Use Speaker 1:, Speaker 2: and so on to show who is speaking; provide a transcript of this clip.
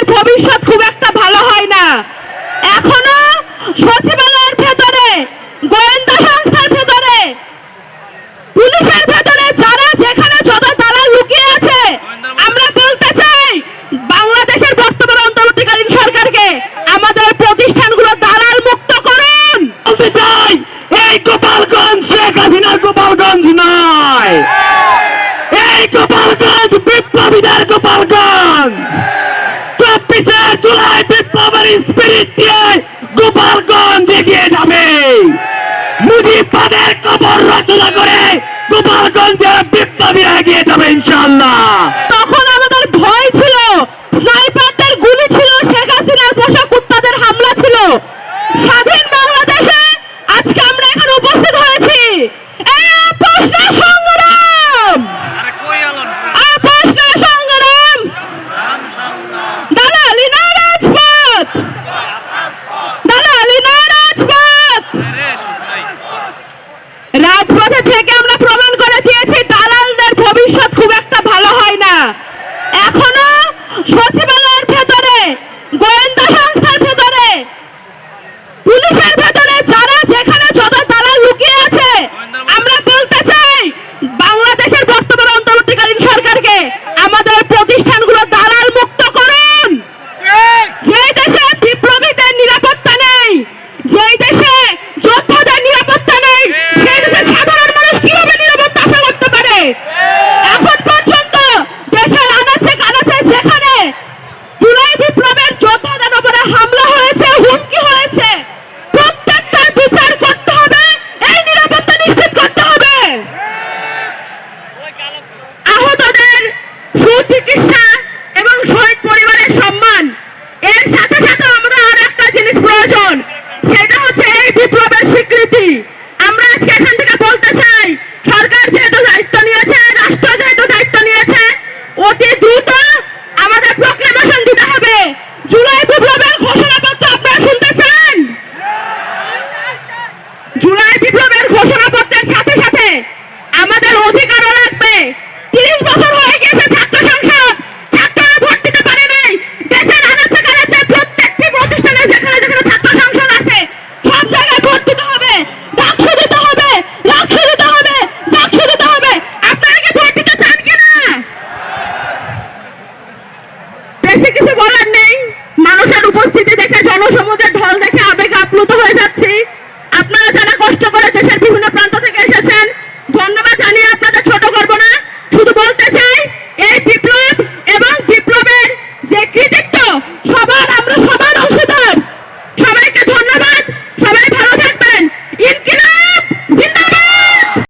Speaker 1: দালালদের ভবিষ্যৎ খুব একটা ভালো হয় না। এখনও সচিবালয়ের ভেতরে, গোয়েন্দা সংস্থার ভেতরে, পুলিশের ভেতরে যারা যেখানে যত দালাল লুকিয়ে আছে, আমরা বলতে চাই বাংলাদেশের বর্তমান অন্তর্বর্তীকালীন সরকারকে আমাদের প্রতিষ্ঠানগুলো দালাল মুক্ত করুন।
Speaker 2: চাই, এই গোপালগঞ্জ শেখ হাসিনার গোপালগঞ্জ নয়। এই গোপালগঞ্জ বিপ্লবীদের গোপালগঞ্জ। জুলাই বিপ্লবের স্পিরিট দিয়ে গোপালগঞ্জ এগিয়ে যাবে। মুজিবাদের কবর রচনা করে গোপালগঞ্জে বিপ্লবীরা এগিয়ে যাবে ইনশাল্লাহ
Speaker 1: তখন আমাদের ভয় ছিল স্নাইপারদের গুলি ছিল শেখ হাসিনার পোষা কুত্তাদের হামলা ছিল স্বাধীন বাংলাদেশে আজকে আমরা এখানে উপস্থিত হয়েছি এই প্রশ্ন সংগ্রাম
Speaker 3: আরে কই আলন
Speaker 1: প্রশ্ন সংগ্রাম দালালি না রাজপথ দালালি না রাজপথ
Speaker 3: রে শুনাই
Speaker 1: রাজপথে থেকে আমরা প্রমাণ করে দিয়েছি দালালদের ভবিষ্যৎ খুব একটা ভালো হয় না এখনও সচিবালয়ের ভেতরে গোয়েন্দা সংস্থার ভেতরে পুলিশের ভেতরে যারা যেখানে যত দালাল লুকিয়ে আছে আমরা বলতে চাই বাংলাদেশের বর্তমান অন্তর্বর্তীকালীন সরকারকে আমাদের ঘোষণাপত্রের সাথে সাথে আমাদের অধিকারও লাগবে। তিরিশ বছর হয়ে গেছে ছাত্র সংসদ। পারে প্রত্যেকটি প্রতিষ্ঠানে ছাত্র আছে, সব জায়গায় হবে। ডাকসু দিতে হবে। রাক্ষু দিতে হবে। ডাকসু দিতে হবে। আপনারা কি ভোট দিতে বেশি কিছু বলার নেই। মানুষের উপস্থিতি দেখে জনসমুদ্রের দেশের বিভিন্ন প্রান্ত